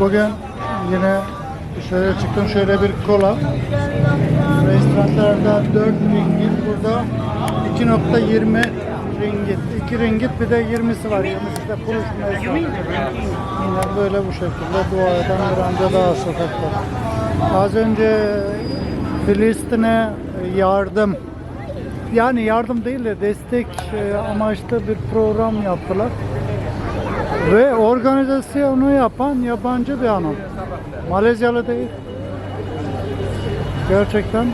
Bugün yine dışarıya çıktım şöyle bir kola. Restoranlarda 4 ringgit burada 2.20 ringgit. 2 ringgit bir de 20'si var. 20'si de kuruş. Yine böyle bu şekilde dua eden bir amca daha sokakta. Az önce Filistin'e yardım yani yardım değil de destek e, amaçlı bir program yaptılar. Ve organizasyonu yapan yabancı bir hanım. Malezyalı değil. Gerçekten.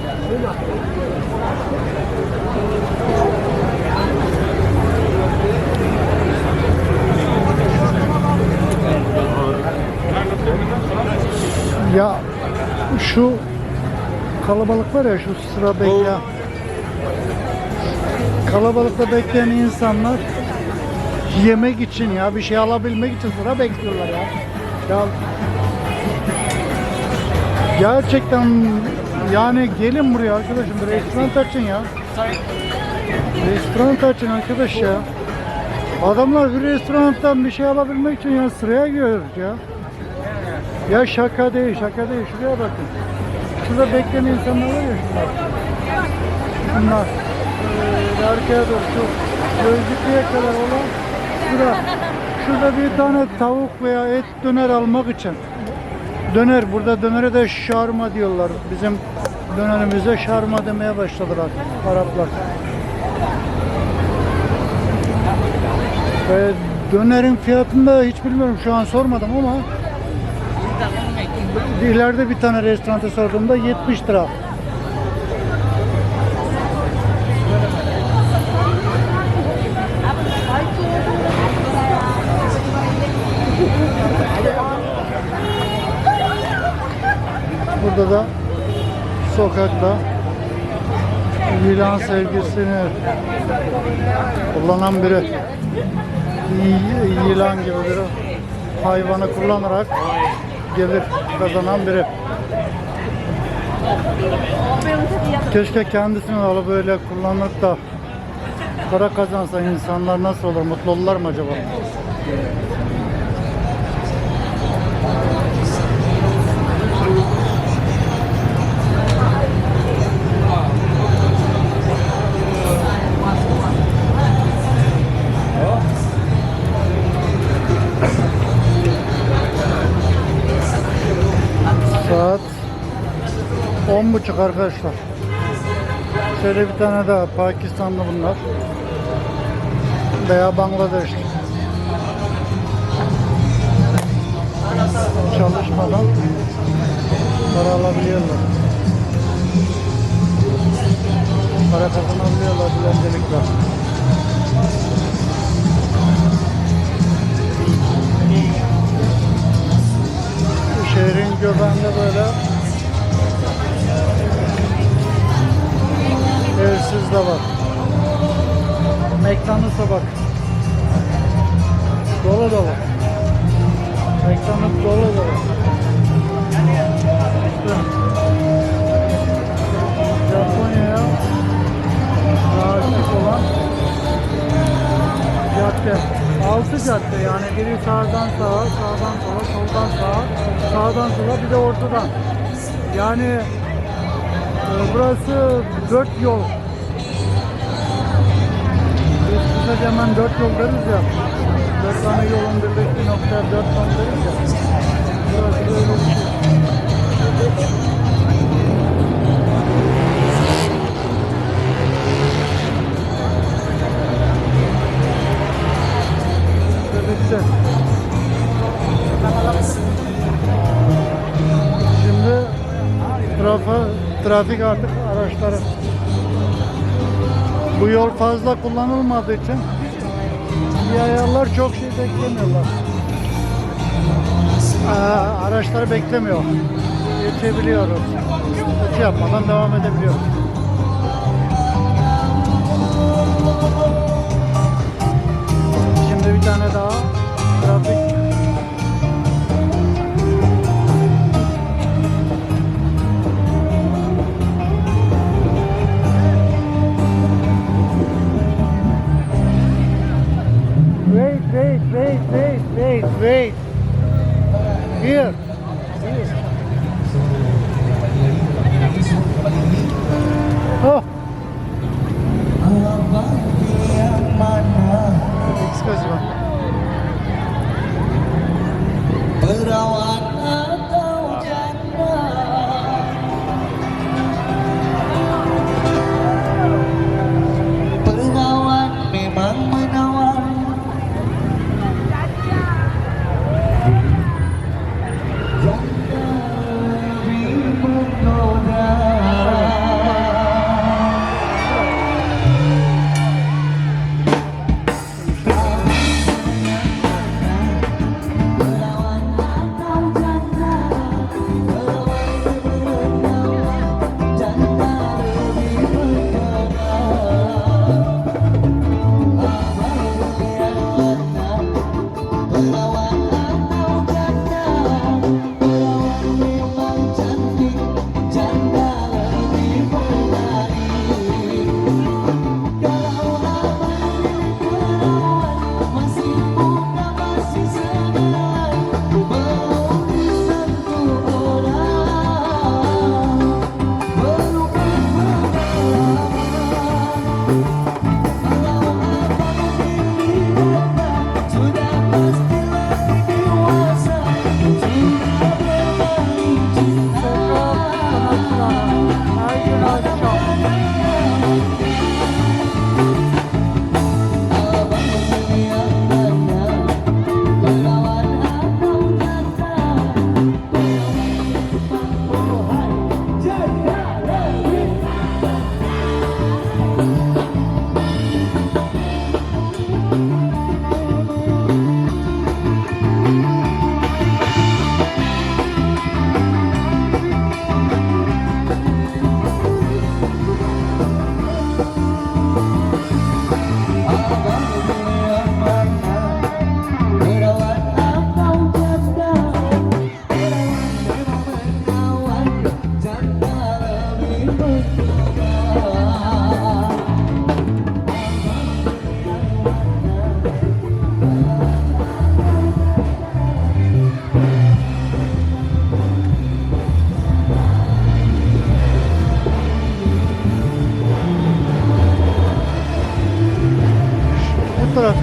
Ya şu kalabalık var ya şu sıra bekleyen kalabalıkta bekleyen insanlar yemek için ya bir şey alabilmek için sıra bekliyorlar ya. Ya gerçekten yani gelin buraya arkadaşım bir restoran açın ya. Restoran açın arkadaş ya. Adamlar bir restorandan bir şey alabilmek için ya sıraya giriyoruz ya. Ya şaka değil şaka değil şuraya bakın. Şurada bekleyen insanlar var ya şunlar. Bunlar. Ee, arkaya doğru şu gözlüklüye kadar olan şurada. Şurada bir tane tavuk veya et döner almak için. Döner. Burada dönere de şarma diyorlar. Bizim dönerimize şarma demeye başladılar Araplar. Ve dönerin fiyatını da hiç bilmiyorum şu an sormadım ama ileride bir tane restoranta sorduğumda 70 lira. Burada da sokakta yılan sevgisini kullanan biri yılan gibi bir hayvanı kullanarak gelir kazanan biri. Keşke kendisini alıp böyle kullanıp da para kazansa insanlar nasıl olur? Mutlu olurlar mı acaba? 10 buçuk arkadaşlar. Şöyle bir tane daha Pakistanlı bunlar. Veya Bangladeşli. Çalışmadan para alabiliyorlar. Para kazanabiliyorlar dilencilikle. Şehrin göbeğinde böyle evsiz de var. McDonald's'a bak. Dolu dolu. McDonald's dolu dolu. İşte Japonya'ya aşık olan cadde. Altı cadde yani biri sağdan sağa, sağdan sola, soldan sağa, sağdan sola bir de ortadan. Yani burası dört yol. Biz kısaca hemen dört yol deriz ya. Dört tane yolun birleştiği noktaya dört yol deriz ya. Burası böyle bir şey. Şimdi trafa, trafik artık araçları bu yol fazla kullanılmadığı için yayalar çok şey beklemiyorlar. Aa, araçları beklemiyor. Geçebiliyoruz. Hiç yapmadan devam edebiliyoruz.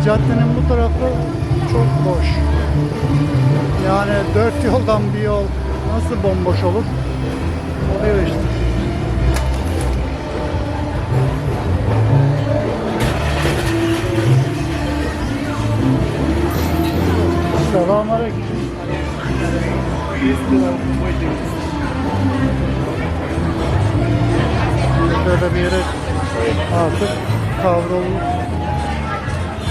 caddenin bu tarafı çok boş. Yani dört yoldan bir yol nasıl bomboş olur? Oluyor işte. Selamünaleyküm. Böyle bir yere artık kavrulmuş.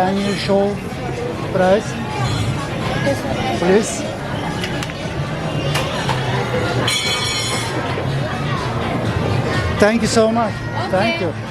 Can you show price? Please. Thank you so much. Okay. Thank you.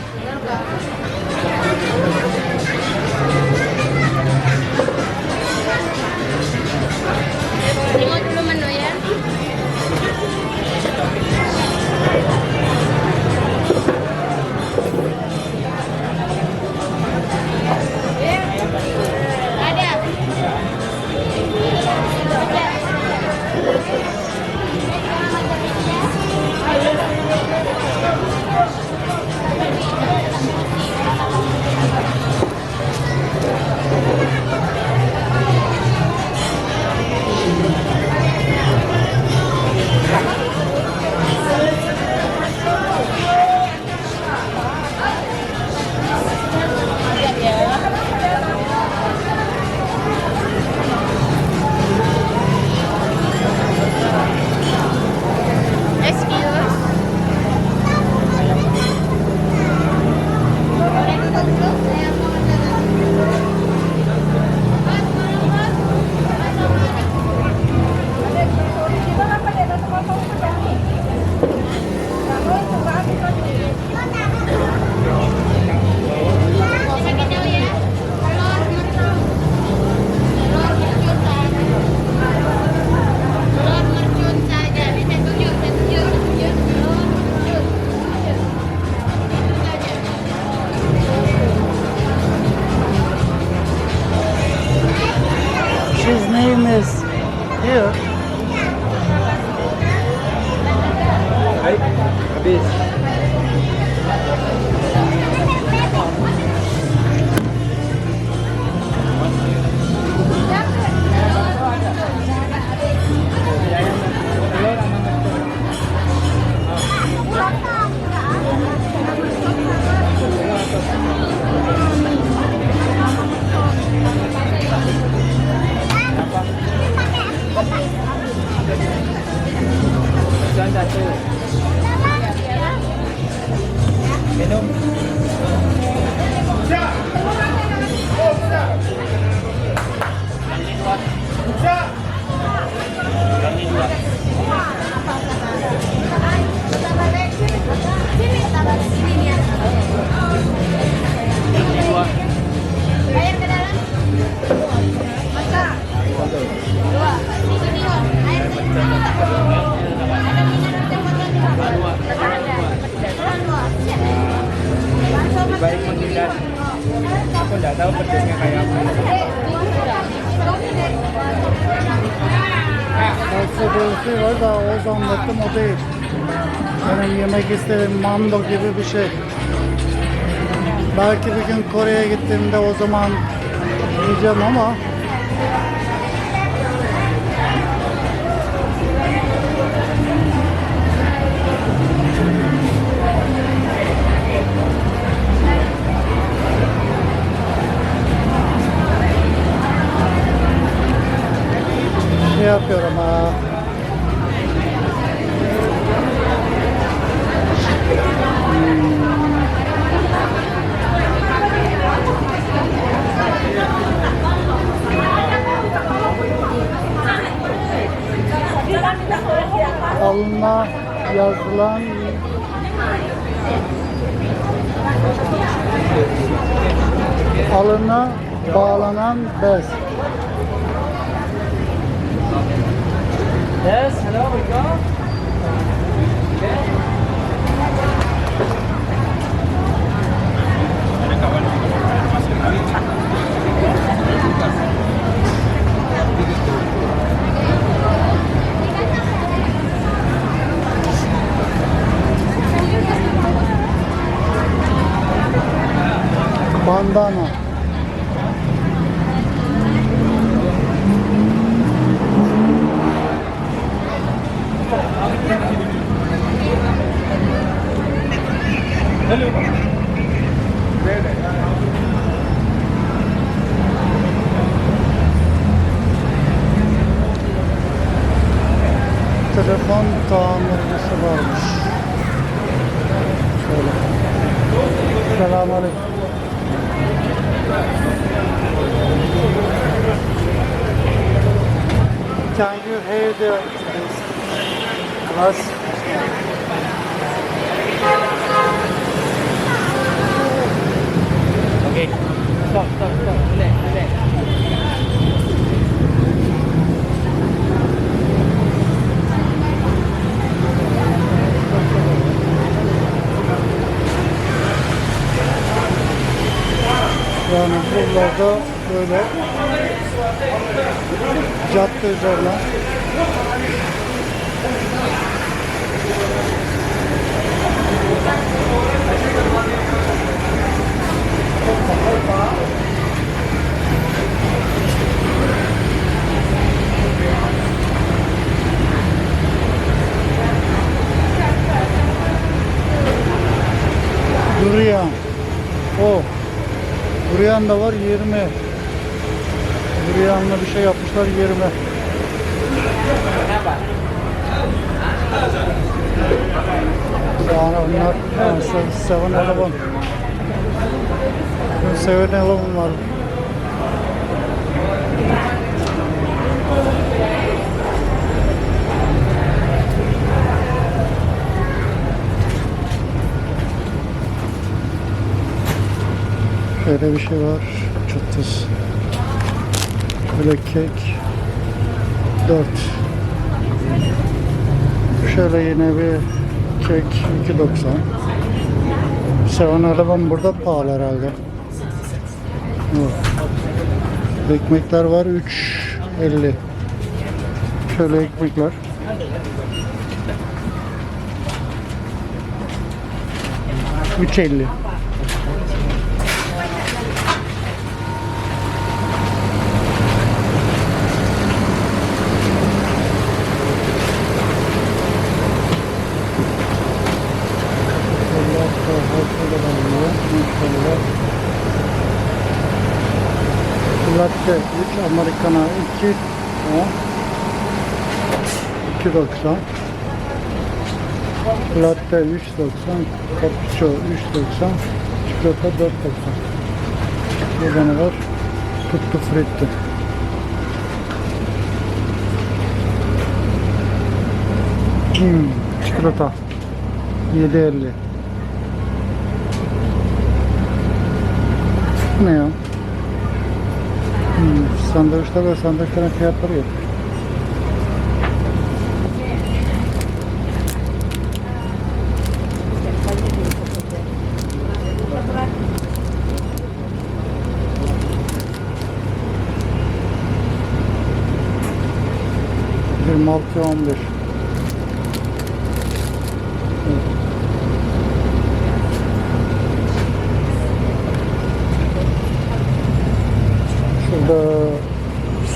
Mando gibi bir şey. Belki bir gün Kore'ye gittiğimde o zaman yiyeceğim ama şey yapıyorum Bandana. Telefon Buralarda böyle cadde üzerine Durian. O. Durian da var 20. Durian'la 20. Kenapa? Yani onlar yani se- Seven Eleven. Seven Eleven var. Şöyle bir şey var. Çıtız. Böyle kek. 4. Şöyle yine bir kek 2.90. Seven Eleven burada pahalı herhalde. Evet. Ekmekler var 3.50. Şöyle ekmekler. 3.50. Latte 3, Americana 2, 10, 2.90 Latte 3.90 Cappuccino 3.90 Çikolata 4.90 Burada ne var? Tuttu fritti. Hmm, Çikolata. 7.50 Bu Ne ya? Sandviçler ve sandviçlerin fiyatları yok. Yirmi altı on bir. Şurada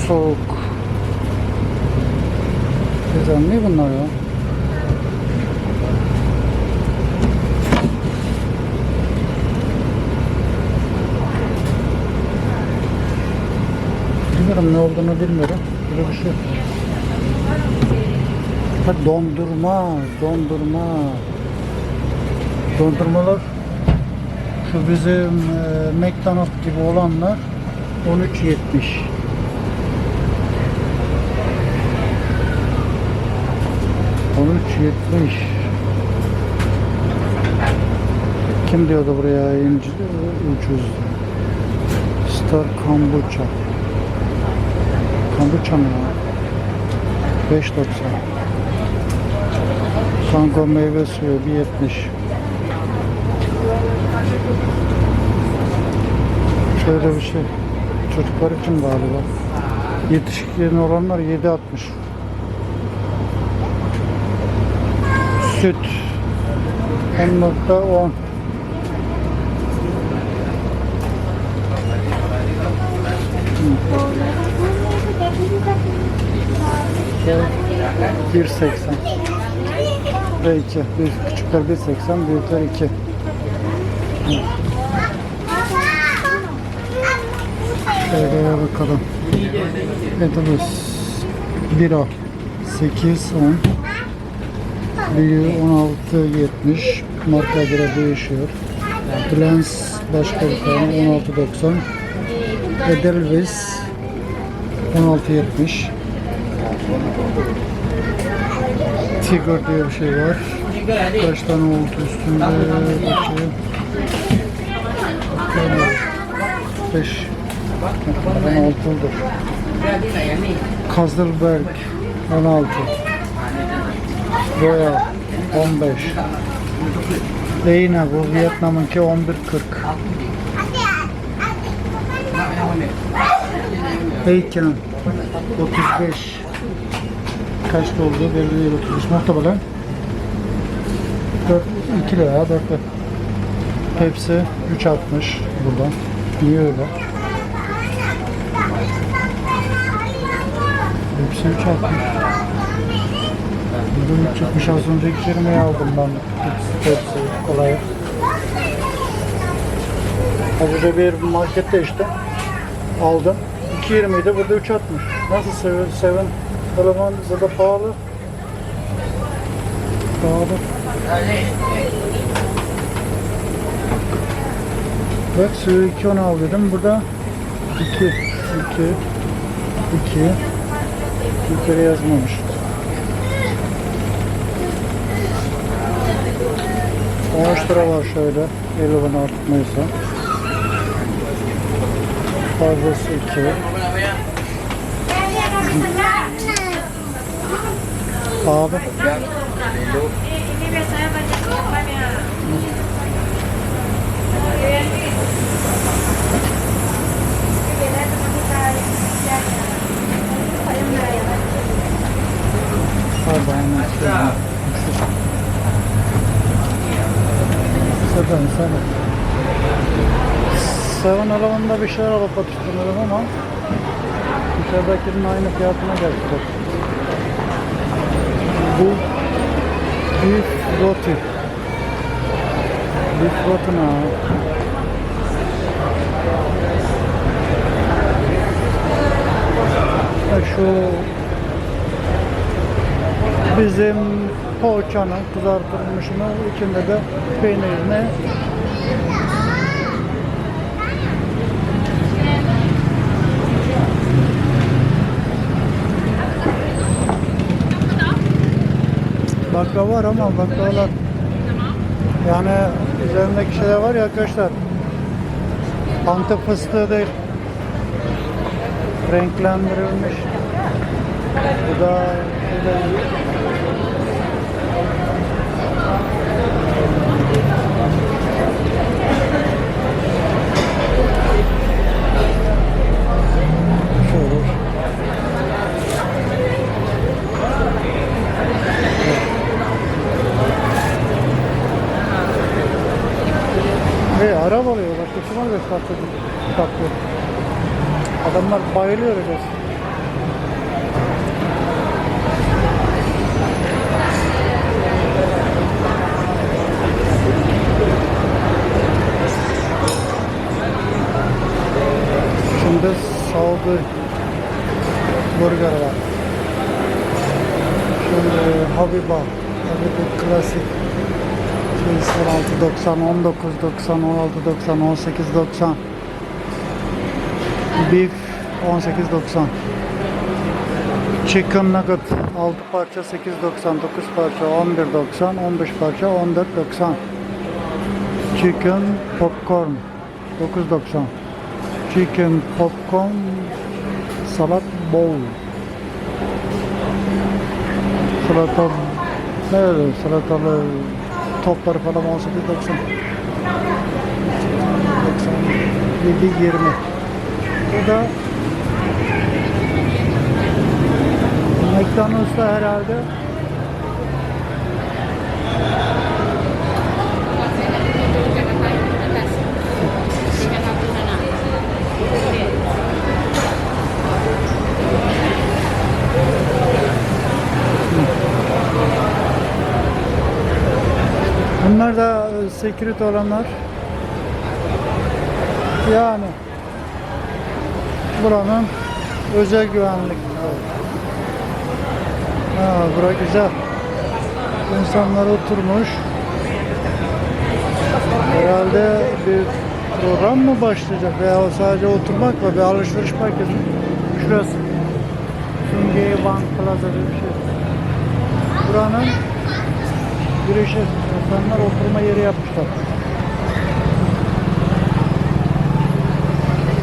soğuk. Güzel ne bunlar ya? Bilmiyorum ne olduğunu bilmiyorum. Böyle bir şey. Ha, dondurma, dondurma. Dondurmalar şu bizim e, McDonald's gibi olanlar 13.70. On üç yetmiş. Kim diyordu buraya ince, ucuz? Star Kombucha. Kombucha mı ya? 5.90. Sango meyve suyu 1.70. Şöyle bir şey. Çocuklar için galiba. Yetişkin olanlar 7.60. Süt. 10.10 1.80 ve 2 bir küçükler 1.80 büyükler 2 Şöyle bakalım. Edalus Bira 8 10 Büyüğü 16.70 marka göre değişiyor Blens başka bir tane 16.90 Edelweiss 16.70 Tiger diye bir şey var. Kaç tane oldu üstünde? Bakayım. 5 16'dır. Kazılberg 16 Royal 15 Leyna bu Vietnam'ınki 11.40 Bacon 35 kaç oldu belli değil 35 muhtemelen 4, 2 lira 4 lira. Pepsi 3.60 burada niye öyle? Pepsi 3.60 Burada 3.70 az önceki firmayı aldım ben. Pepsi kolay. Burada bir markette işte. Aldım. 2.20 idi burada 3.60 nasıl seven, seven Eleman burada pahalı? Pahalı. Bak suyu 2 onu al dedim. Burada 2 2 2 bir kere yazmamış. On lira var şöyle. 50 bana artık neyse. Fazlası 2. Abi. Ini Efendim sen Seven Eleven'da bir şeyler alıp atıştırmadım ama dışarıdakinin aynı fiyatına geldi. Bu beef roti. Beef roti ne? Ha, Şu bizim poğaçanın kızartılmışını içinde de peynirini. Baklava var ama baklavalar yani üzerindeki şeyler var ya arkadaşlar Antep fıstığı değil. Renklendirilmiş. Bu da şöyle şöyle Ve araba alıyor başka kim alıyor tatlı tatlı. Adamlar bayılıyor öyle. Şimdi Saudi burger var. Şimdi Habiba, Habiba klasik. Şey 16.90, 19.90, 16.90, 18.90. Beef 18.90. Chicken nugget 6 parça 8.90, 9 parça 11.90, 15 parça 14.90. Chicken popcorn 9.90. Chicken popcorn salat bowl. Salata öyle salatalı topları falan 18.90. 7 20. Bu da McDonald's'ta herhalde Bunlar da e, security olanlar. Yani buranın özel güvenlik. Ha, bura güzel. İnsanlar oturmuş. Herhalde bir program mı başlayacak veya sadece oturmak mı bir alışveriş merkezi. Şurası. Sungei Bank Plaza bir şey. Buranın girişi. İnsanlar oturma yeri yapmışlar.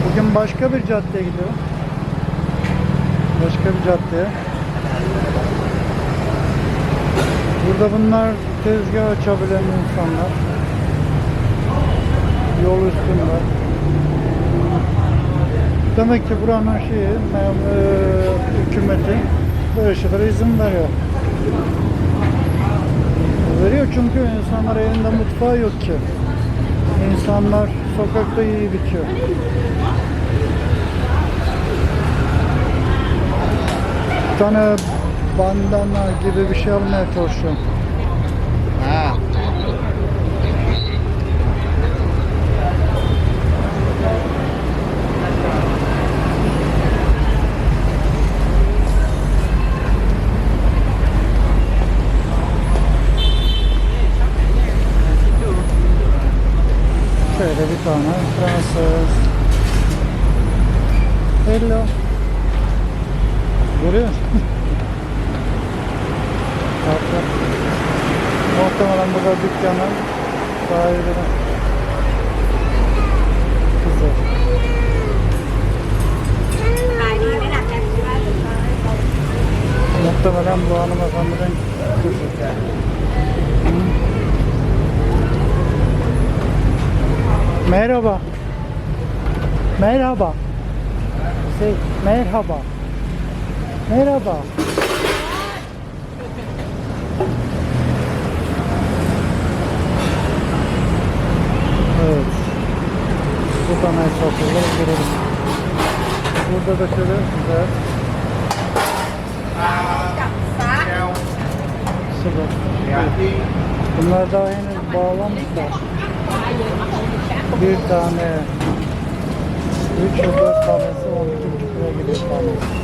Bugün başka bir caddeye gidiyorum. Başka bir caddeye. Burada bunlar tezgah açabilen insanlar. Yol üstünde. Demek ki buranın şeyi, eee, hükümeti böyle şeylere izin veriyor. Veriyor çünkü insanlar elinde mutfağı yok ki. İnsanlar sokakta yiyip içiyor. Bir tane bandana gibi bir şey almaya çalışıyorum. Şöyle bir tane Fransız. Hello. Görüyor musun? Muhtemelen bu burada dükkanın sahibinin kızı. Muhtemelen bu hanım Merhaba. Merhaba. Şey, merhaba. Merhaba. ıslamaya çalışıyorlar. Görelim. Burada da şöyle güzel sıvı. Bunlar daha henüz bağlanmışlar. Bir tane 3 ve 4 tanesi 12,5 lira gibi tanesi.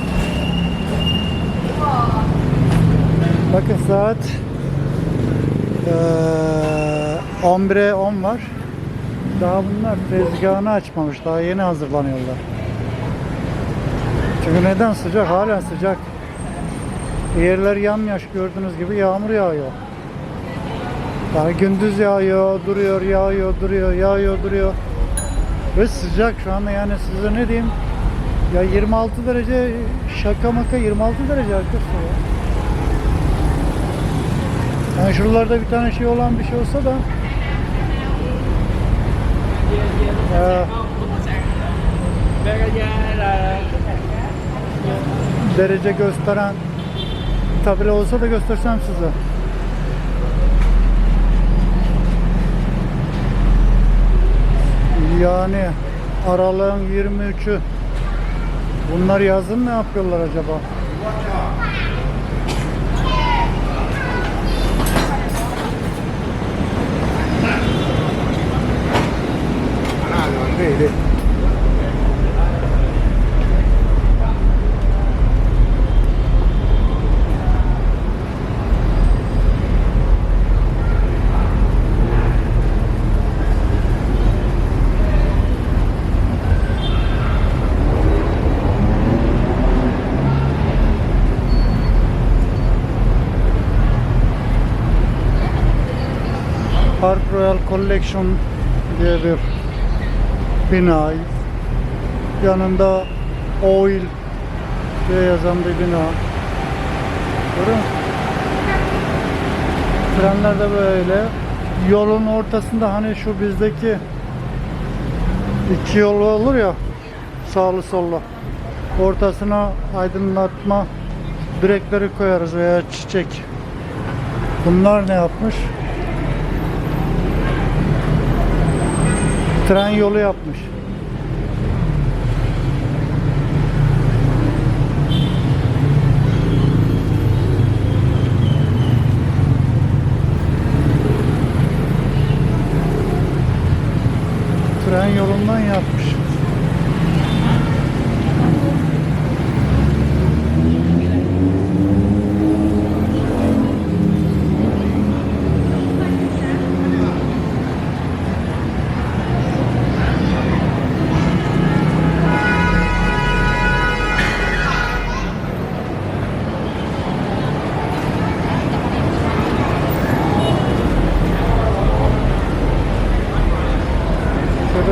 Bakın saat eee 11'e 10 var. Daha bunlar tezgahını açmamış. Daha yeni hazırlanıyorlar. Çünkü neden sıcak? Hala sıcak. Yerler yamyaş gördüğünüz gibi yağmur yağıyor. Daha gündüz yağıyor, duruyor, yağıyor, duruyor, yağıyor, duruyor. Ve sıcak şu anda yani size ne diyeyim? Ya 26 derece şaka maka 26 derece arkadaşlar ya. Yani şuralarda bir tane şey olan bir şey olsa da là derece gösteren tabela olsa da göstersem size. Yani aralığın 23'ü bunlar yazın ne yapıyorlar acaba? Park Royal Collection diye bir bina. Yanında Oil diye yazan bir bina. Görüyor musun? Trenler de böyle. Yolun ortasında hani şu bizdeki iki yol olur ya sağlı sollu. Ortasına aydınlatma direkleri koyarız veya çiçek. Bunlar ne yapmış? Tren yolu yapmış. Tren yolundan yapmış.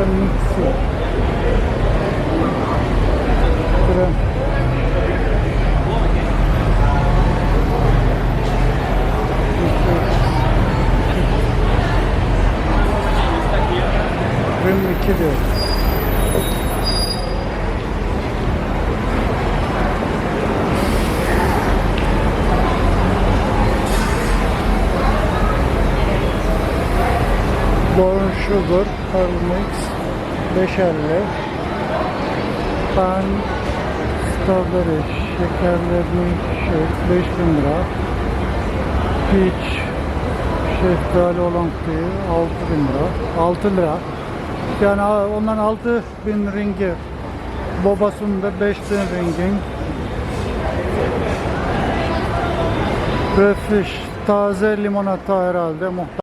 Mixi. Tren. Tren 2 diyor. Brown Sugar, Pearl 550. Ben Strawberry, şekerli milkshake, 5000 lira. Peach, şeftali olan kutuyu 6000 lira. 6 lira. Yani onların 6000 ringi. Bobasında 5000 ringin. Ve fish, taze limonata herhalde muhtemelen.